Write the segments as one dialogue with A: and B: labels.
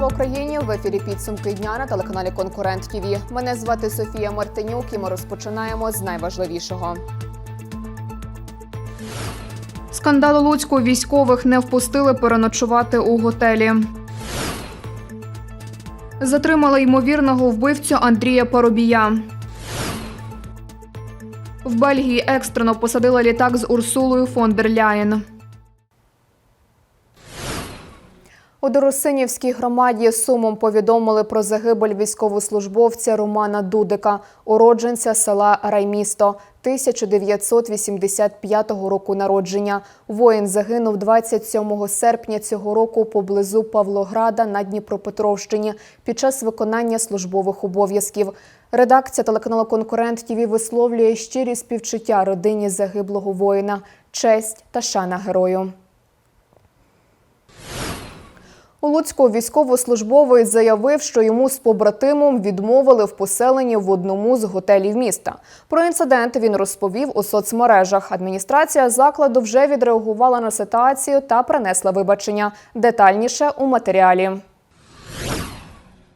A: Слава Україні! В ефірі підсумки дня на телеканалі Конкурент ТІВІ. Мене звати Софія Мартинюк і ми розпочинаємо з найважливішого. Скандал у Луцьку військових не впустили переночувати у готелі. Затримали ймовірного вбивцю Андрія Парубія. В Бельгії екстрено посадили літак з Урсулою фон дер Ляєн. У Доросинівській громаді сумом повідомили про загибель військовослужбовця Романа Дудика, уродженця села Раймісто, 1985 року народження. Воїн загинув 27 серпня цього року поблизу Павлограда на Дніпропетровщині під час виконання службових обов'язків. Редакція телеканалу Конкурент ТІВІ висловлює щирі співчуття родині загиблого воїна, честь та шана герою. У Луцьку військовослужбовець заявив, що йому з побратимом відмовили в поселенні в одному з готелів міста. Про інцидент він розповів у соцмережах. Адміністрація закладу вже відреагувала на ситуацію та принесла вибачення. Детальніше у матеріалі.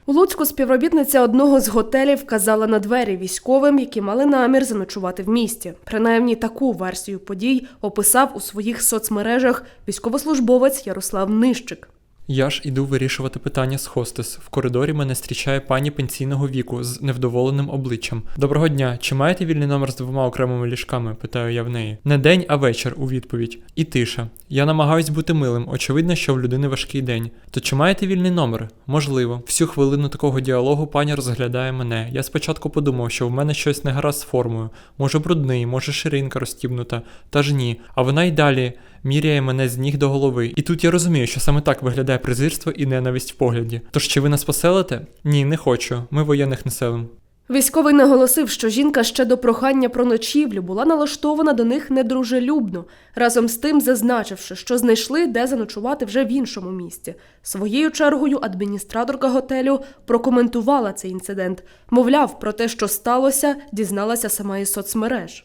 B: У Луцьку співробітниця одного з готелів вказала на двері військовим, які мали намір заночувати в місті. Принаймні таку версію подій описав у своїх соцмережах військовослужбовець Ярослав Нищик.
C: Я ж іду вирішувати питання з хостес. В коридорі мене зустрічає пані пенсійного віку з невдоволеним обличчям. Доброго дня, чи маєте вільний номер з двома окремими ліжками? питаю я в неї. Не день, а вечір у відповідь. І тиша. Я намагаюсь бути милим. Очевидно, що в людини важкий день. То чи маєте вільний номер? Можливо. Всю хвилину такого діалогу пані розглядає мене. Я спочатку подумав, що в мене щось не гаразд з формою. Може брудний, може ширинка розтібнута. Та ж ні. А вона й далі міряє мене з ніг до голови. І тут я розумію, що саме так виглядає презирство і ненависть в погляді. Тож чи ви нас поселите? Ні, не хочу. Ми воєнних не селим.
B: Військовий наголосив, що жінка ще до прохання про ночівлю була налаштована до них недружелюбно, разом з тим зазначивши, що знайшли, де заночувати вже в іншому місці. Своєю чергою адміністраторка готелю прокоментувала цей інцидент. Мовляв, про те, що сталося, дізналася сама із соцмереж.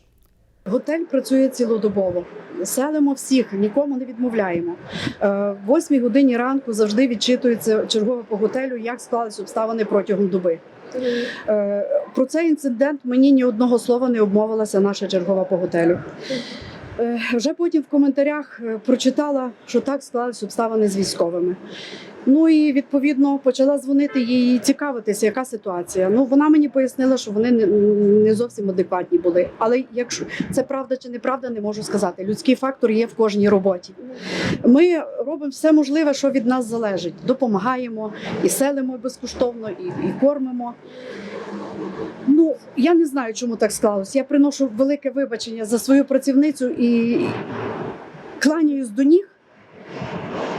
D: Готель працює цілодобово. Селимо всіх, нікому не відмовляємо. восьмій В 8 годині ранку завжди відчитується чергове по готелю, як склались обставини протягом доби. Е, Про цей інцидент мені ні одного слова не обмовилася наша чергова по готелю. Е, Вже потім в коментарях е, прочитала, що так склалися обставини з військовими. Ну і відповідно почала дзвонити їй цікавитися, яка ситуація. Ну вона мені пояснила, що вони не зовсім адекватні були. Але якщо це правда чи неправда, не можу сказати. Людський фактор є в кожній роботі. Ми робимо все можливе, що від нас залежить. Допомагаємо і селимо безкоштовно, і, і кормимо. Ну я не знаю, чому так склалось. Я приношу велике вибачення за свою працівницю і кланяюсь до ніг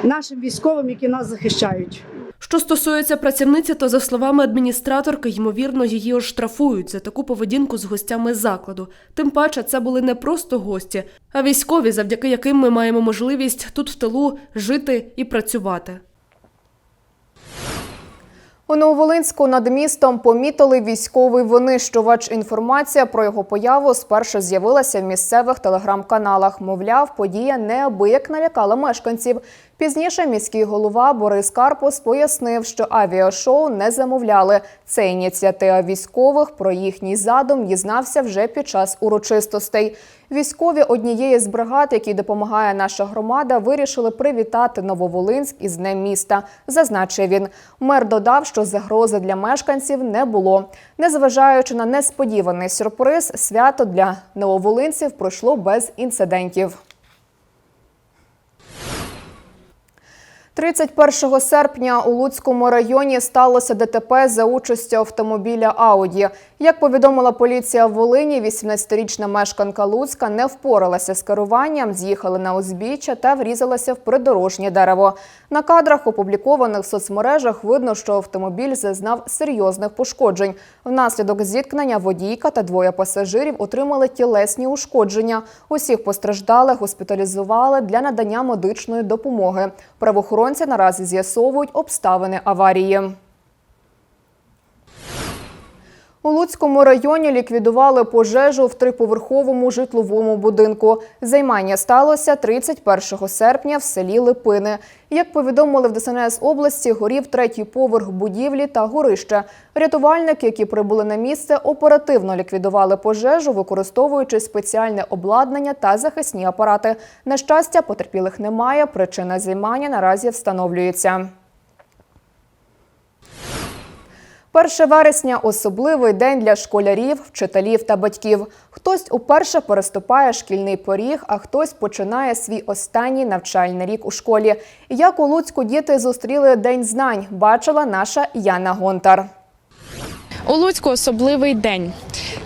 D: нашим військовим, які нас захищають.
B: Що стосується працівниці, то за словами адміністраторки, ймовірно, її оштрафують за таку поведінку з гостями закладу. Тим паче, це були не просто гості, а військові, завдяки яким ми маємо можливість тут в тилу жити і працювати.
A: У Нововолинську над містом помітили військовий винищувач. Інформація про його появу спершу з'явилася в місцевих телеграм-каналах. Мовляв, подія неабияк налякала мешканців. Пізніше міський голова Борис Карпус пояснив, що авіашоу не замовляли. Це ініціатива військових. Про їхній задум дізнався вже під час урочистостей. Військові однієї з бригад, якій допомагає наша громада, вирішили привітати Нововолинськ із Днем міста. Зазначив він. Мер додав, що загрози для мешканців не було. Незважаючи на несподіваний сюрприз, свято для нововолинців пройшло без інцидентів. 31 серпня у Луцькому районі сталося ДТП за участю автомобіля Ауді. Як повідомила поліція в Волині, 18-річна мешканка Луцька не впоралася з керуванням, з'їхала на узбіччя та врізалася в придорожнє дерево. На кадрах, опублікованих в соцмережах, видно, що автомобіль зазнав серйозних пошкоджень. Внаслідок зіткнення водійка та двоє пасажирів отримали тілесні ушкодження. Усіх постраждалих госпіталізували для надання медичної допомоги. Правоохоронці наразі з'ясовують обставини аварії. У Луцькому районі ліквідували пожежу в триповерховому житловому будинку. Займання сталося 31 серпня в селі Липини. Як повідомили в ДСНС області, горів третій поверх будівлі та горище. Рятувальники, які прибули на місце, оперативно ліквідували пожежу, використовуючи спеціальне обладнання та захисні апарати. На щастя, потерпілих немає. Причина займання наразі встановлюється. 1 вересня особливий день для школярів, вчителів та батьків. Хтось уперше переступає шкільний поріг, а хтось починає свій останній навчальний рік у школі. Як у Луцьку діти зустріли День знань, бачила наша Яна Гонтар.
E: У Луцьку особливий день.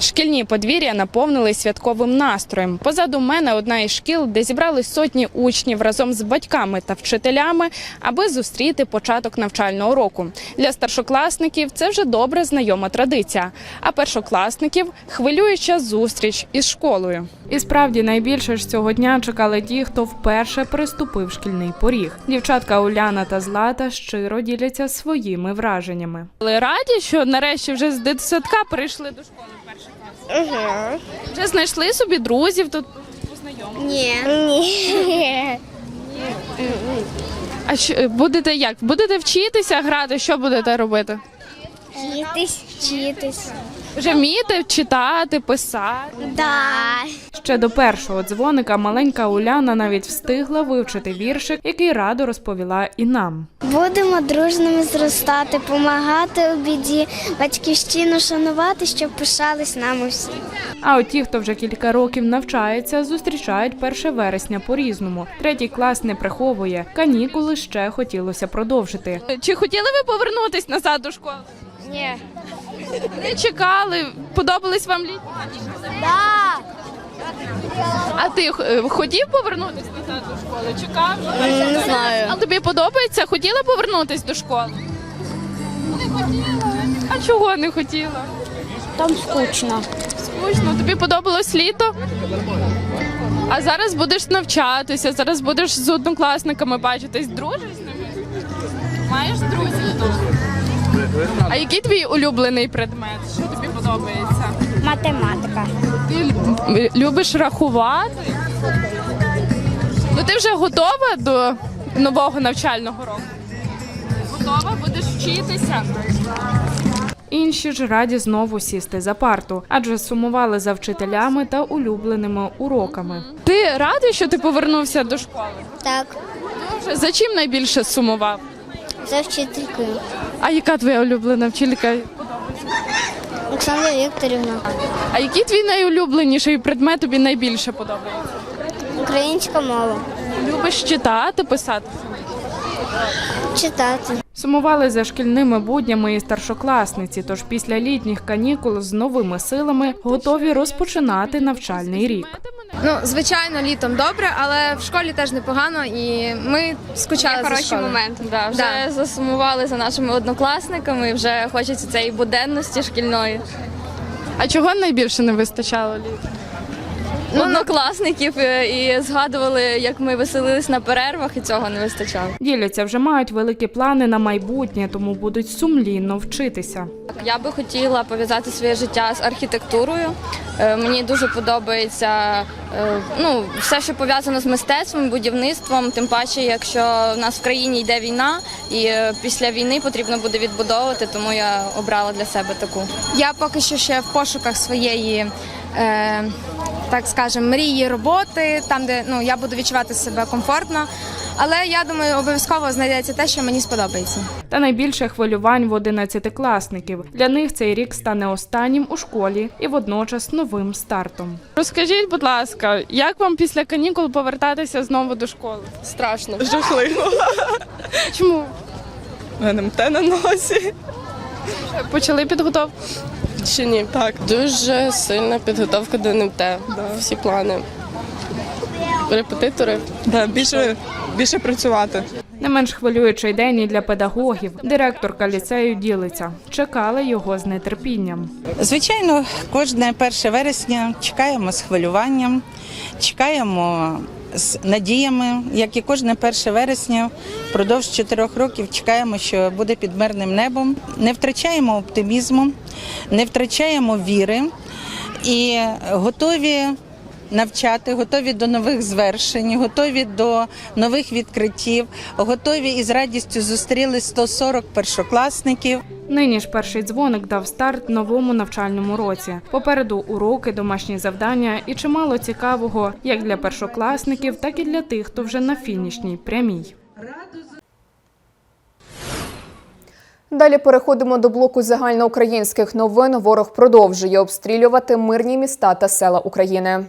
E: Шкільні подвір'я наповнили святковим настроєм. Позаду мене одна із шкіл, де зібрались сотні учнів разом з батьками та вчителями, аби зустріти початок навчального року. Для старшокласників це вже добре знайома традиція. А першокласників хвилююча зустріч із школою. І справді найбільше ж цього дня чекали ті, хто вперше приступив шкільний поріг. Дівчатка Уляна та Злата щиро діляться своїми враженнями. Раді, що нарешті вже з дитсадка прийшли до школи перший клас.
F: Угу.
E: Вже знайшли собі друзів тут познайомили.
F: Ні. Ні.
E: А що будете як? Будете вчитися грати? Що будете робити?
F: Вчитись, вчитись.
E: Вже вмієте читати, писати?
F: Да.
E: Ще до першого дзвоника маленька Уляна навіть встигла вивчити віршик, який радо розповіла і нам.
F: Будемо дружними зростати, помагати у біді, батьківщину шанувати, щоб пишались нами всі.
E: А от ті, хто вже кілька років навчається, зустрічають 1 вересня по-різному. Третій клас не приховує. Канікули ще хотілося продовжити. Чи хотіли ви повернутись назад до школи?
F: Ні.
E: Не чекали. Подобались вам літні?
F: Да.
E: А ти е, хотів повернутися назад до школи? Чекав?
F: Не знаю.
E: А тобі подобається? Хотіла повернутися до школи? Не хотіла. А чого не хотіла?
F: Там скучно.
E: Скучно. Тобі подобалось літо? А зараз будеш навчатися, зараз будеш з однокласниками бачитись. Дружиш з ними? Маєш друзів? А який твій улюблений предмет? Що тобі подобається?
F: Математика.
E: Ти любиш рахувати? Ну ти вже готова до нового навчального року? Готова? Будеш вчитися? Інші ж раді знову сісти за парту, адже сумували за вчителями та улюбленими уроками. Ти радий, що ти повернувся до школи?
F: Так.
E: Дуже. За чим найбільше сумував?
F: За вчительки.
E: А яка твоя улюблена вчителька?
F: Оксана Вікторівна.
E: А який твій найулюбленіший предмет тобі найбільше подобається?
F: Українська мова.
E: Любиш читати, писати?
F: Читати.
E: Сумували за шкільними буднями і старшокласниці, тож після літніх канікул з новими силами готові розпочинати навчальний рік.
G: Ну, звичайно, літом добре, але в школі теж непогано, і ми скучали за
H: хороші
G: школою.
H: момент. Да, вже
G: Да.
H: засумували за нашими однокласниками. Вже хочеться цієї буденності шкільної.
E: А чого найбільше не вистачало літ?
H: Однокласників е, і згадували, як ми веселились на перервах, і цього не вистачало.
E: Діляться вже мають великі плани на майбутнє, тому будуть сумлінно вчитися.
H: Я би хотіла пов'язати своє життя з архітектурою. Е, Мені дуже подобається е, ну, все, що пов'язано з мистецтвом, будівництвом. Тим паче, якщо в нас в країні йде війна, і після війни потрібно буде відбудовувати, тому я обрала для себе таку.
G: Я поки що ще в пошуках своєї, е, так скажемо, мрії роботи, там, де ну, я буду відчувати себе комфортно. Але я думаю, обов'язково знайдеться те, що мені сподобається.
E: Та найбільше хвилювань в одинадцятикласників. Для них цей рік стане останнім у школі і водночас новим стартом. Розкажіть, будь ласка, як вам після канікул повертатися знову до школи?
I: Страшно. Жахливо.
E: Чому
I: НМТ на носі.
E: почали підготовку?
I: Ще ні. Так. Дуже сильна підготовка до НМТ. Всі плани. Репетитори. Да, більше, більше працювати.
E: Не менш хвилюючий день і для педагогів. Директорка ліцею ділиться. Чекали його з нетерпінням.
J: Звичайно, кожне 1 вересня чекаємо з хвилюванням, чекаємо з надіями, як і кожне 1 вересня, впродовж чотирьох років чекаємо, що буде під мирним небом. Не втрачаємо оптимізму, не втрачаємо віри і готові навчати, готові до нових звершень, готові до нових відкриттів, готові і з радістю зустріли 140 першокласників.
E: Нині ж перший дзвоник дав старт новому навчальному році. Попереду уроки, домашні завдання і чимало цікавого як для першокласників, так і для тих, хто вже на фінішній прямій.
A: Далі переходимо до блоку загальноукраїнських новин. Ворог продовжує обстрілювати мирні міста та села України.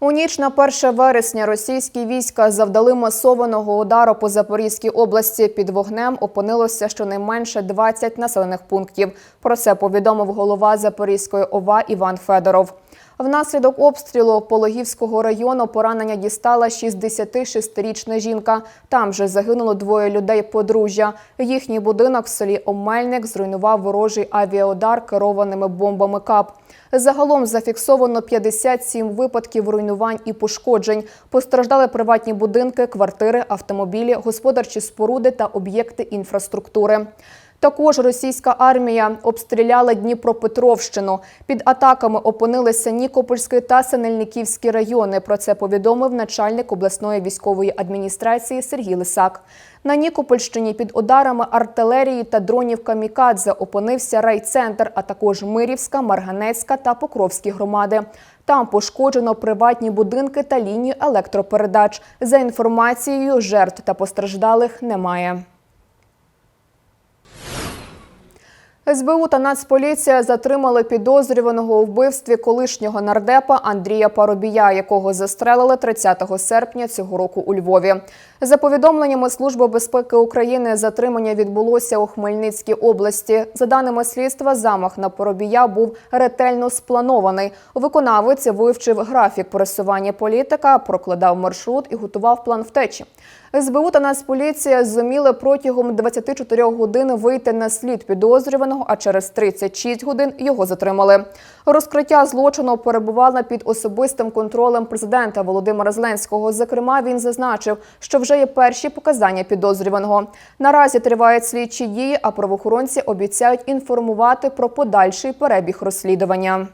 A: У ніч на 1 вересня російські війська завдали масованого удару по Запорізькій області. Під вогнем опинилося щонайменше 20 населених пунктів. Про це повідомив голова Запорізької ОВА Іван Федоров. Внаслідок обстрілу Пологівського району поранення дістала 66-річна жінка. Там же загинуло двоє людей подружжя. Їхній будинок в селі Омельник зруйнував ворожий авіаудар керованими бомбами КАП. Загалом зафіксовано 57 випадків руйнувань і пошкоджень. Постраждали приватні будинки, квартири, автомобілі, господарчі споруди та об'єкти інфраструктури. Також російська армія обстріляла Дніпропетровщину. Під атаками опинилися Нікопольський та Синельниківський райони. Про це повідомив начальник обласної військової адміністрації Сергій Лисак. На Нікопольщині під ударами артилерії та дронів камікадзе опинився райцентр, а також Мирівська, Марганецька та Покровські громади. Там пошкоджено приватні будинки та лінію електропередач. За інформацією, жертв та постраждалих немає. СБУ та Нацполіція затримали підозрюваного у вбивстві колишнього нардепа Андрія Парубія, якого застрелили 30 серпня цього року у Львові. За повідомленнями Служби безпеки України, затримання відбулося у Хмельницькій області. За даними слідства, замах на Парубія був ретельно спланований. Виконавець вивчив графік пересування політика, прокладав маршрут і готував план втечі. СБУ та Нацполіція зуміли протягом 24 годин вийти на слід підозрюваного, а через 36 годин його затримали. Розкриття злочину перебувало під особистим контролем президента Володимира Зеленського. Зокрема, він зазначив, що вже є перші показання підозрюваного. Наразі тривають слідчі дії, а правоохоронці обіцяють інформувати про подальший перебіг розслідування.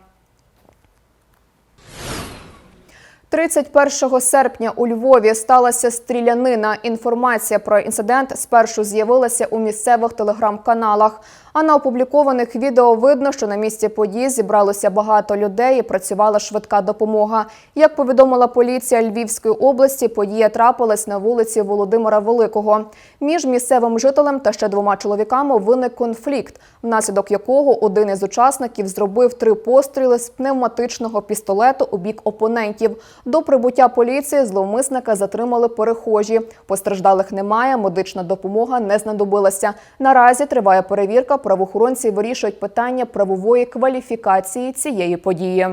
A: 31 серпня у Львові сталася стрілянина. Інформація про інцидент спершу з'явилася у місцевих телеграм-каналах. А на опублікованих відео видно, що на місці події зібралося багато людей і працювала швидка допомога. Як повідомила поліція Львівської області, подія трапилась на вулиці Володимира Великого. Між місцевим жителем та ще двома чоловіками виник конфлікт, внаслідок якого один із учасників зробив три постріли з пневматичного пістолету у бік опонентів. До прибуття поліції зловмисника затримали перехожі. Постраждалих немає, медична допомога не знадобилася. Наразі триває перевірка. Правоохоронці вирішують питання правової кваліфікації цієї події.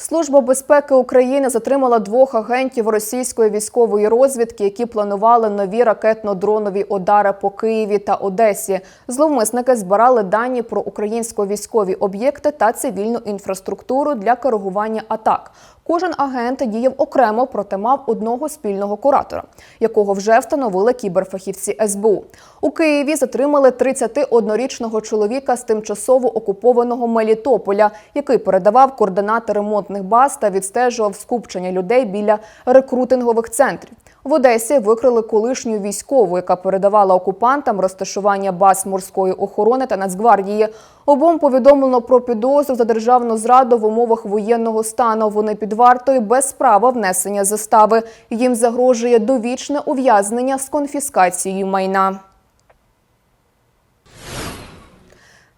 A: Служба безпеки України затримала двох агентів російської військової розвідки, які планували нові ракетно-дронові удари по Києві та Одесі. Зловмисники збирали дані про українсько-військові об'єкти та цивільну інфраструктуру для коригування атак. Кожен агент діяв окремо, проте мав одного спільного куратора, якого вже встановили кіберфахівці СБУ. У Києві затримали 31-річного чоловіка з тимчасово окупованого Мелітополя, який передавав координати ремонтних баз та відстежував скупчення людей біля рекрутингових центрів. В Одесі викрили колишню військову, яка передавала окупантам розташування баз морської охорони та Нацгвардії. Обом повідомлено про підозру за державну зраду в умовах воєнного стану. Вони під вартою без права внесення застави. Їм загрожує довічне ув'язнення з конфіскацією майна.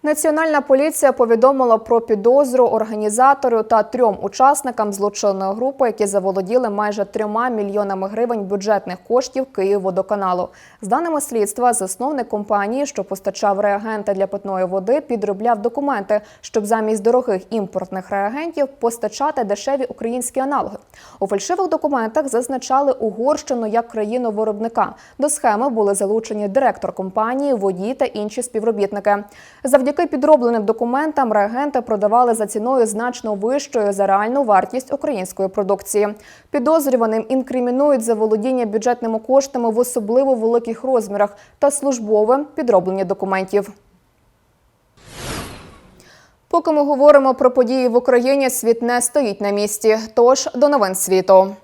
A: Національна поліція повідомила про підозру організатору та трьом учасникам злочинної групи, які заволоділи майже трьома мільйонами гривень бюджетних коштів Київводоканалу. З даними слідства, засновник компанії, що постачав реагенти для питної води, підробляв документи, щоб замість дорогих імпортних реагентів постачати дешеві українські аналоги. У фальшивих документах зазначали Угорщину як країну виробника. До схеми були залучені директор компанії, водій та інші співробітники. Завдяки Завдяки підробленим документам реагенти продавали за ціною значно вищою за реальну вартість української продукції. Підозрюваним інкримінують заволодіння бюджетними коштами в особливо великих розмірах та службове підроблення документів. Поки ми говоримо про події в Україні, світ не стоїть на місці. Тож до новин світу.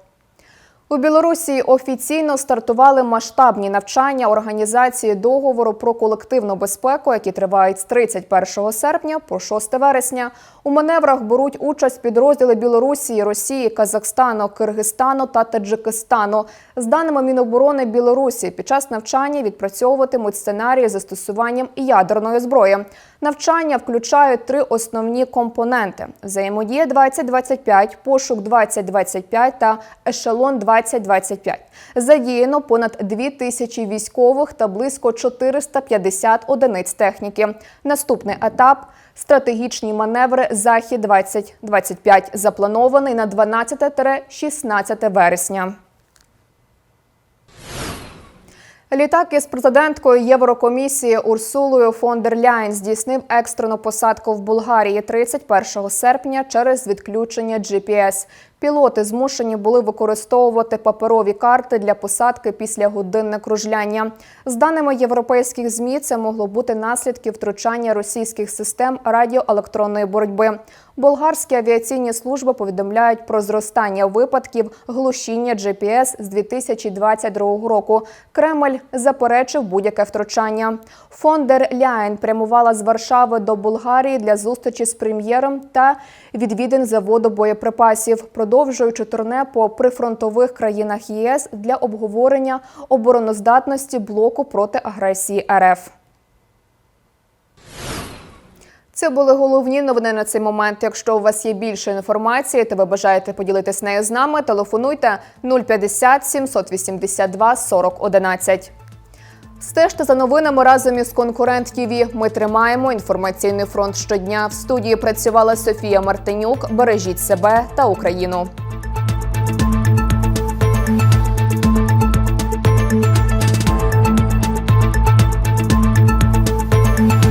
A: У Білорусі офіційно стартували масштабні навчання організації договору про колективну безпеку, які тривають з 31 серпня по 6 вересня. У маневрах беруть участь підрозділи Білорусі, Росії, Казахстану, Киргизстану та Таджикистану. З даними Міноборони Білорусі, під час навчання відпрацьовуватимуть сценарії застосуванням ядерної зброї. Навчання включають три основні компоненти: взаємодія 2025, пошук 2025 та ешелон 2025. Задіяно понад 2 тисячі військових та близько 450 одиниць техніки. Наступний етап стратегічні маневри Захід 2025 запланований на 12-16 вересня. Літак із президенткою Єврокомісії Урсулою фон дер Ляйн здійснив екстрену посадку в Болгарії 31 серпня через відключення GPS. Пілоти змушені були використовувати паперові карти для посадки після годинне кружляння. З даними європейських змі, це могло бути наслідки втручання російських систем радіоелектронної боротьби. Болгарські авіаційні служби повідомляють про зростання випадків глушіння GPS з 2022 року. Кремль заперечив будь-яке втручання. Фон дер Ляйн прямувала з Варшави до Болгарії для зустрічі з прем'єром та відвідин заводу боєприпасів, продовжуючи турне по прифронтових країнах ЄС для обговорення обороноздатності блоку проти агресії РФ. Це були головні новини на цей момент. Якщо у вас є більше інформації, та ви бажаєте поділитись нею з нами, телефонуйте 050 782 40 11. Стежте за новинами разом із конкурент ТІВІ. Ми тримаємо інформаційний фронт щодня. В студії працювала Софія Мартинюк. Бережіть себе та Україну.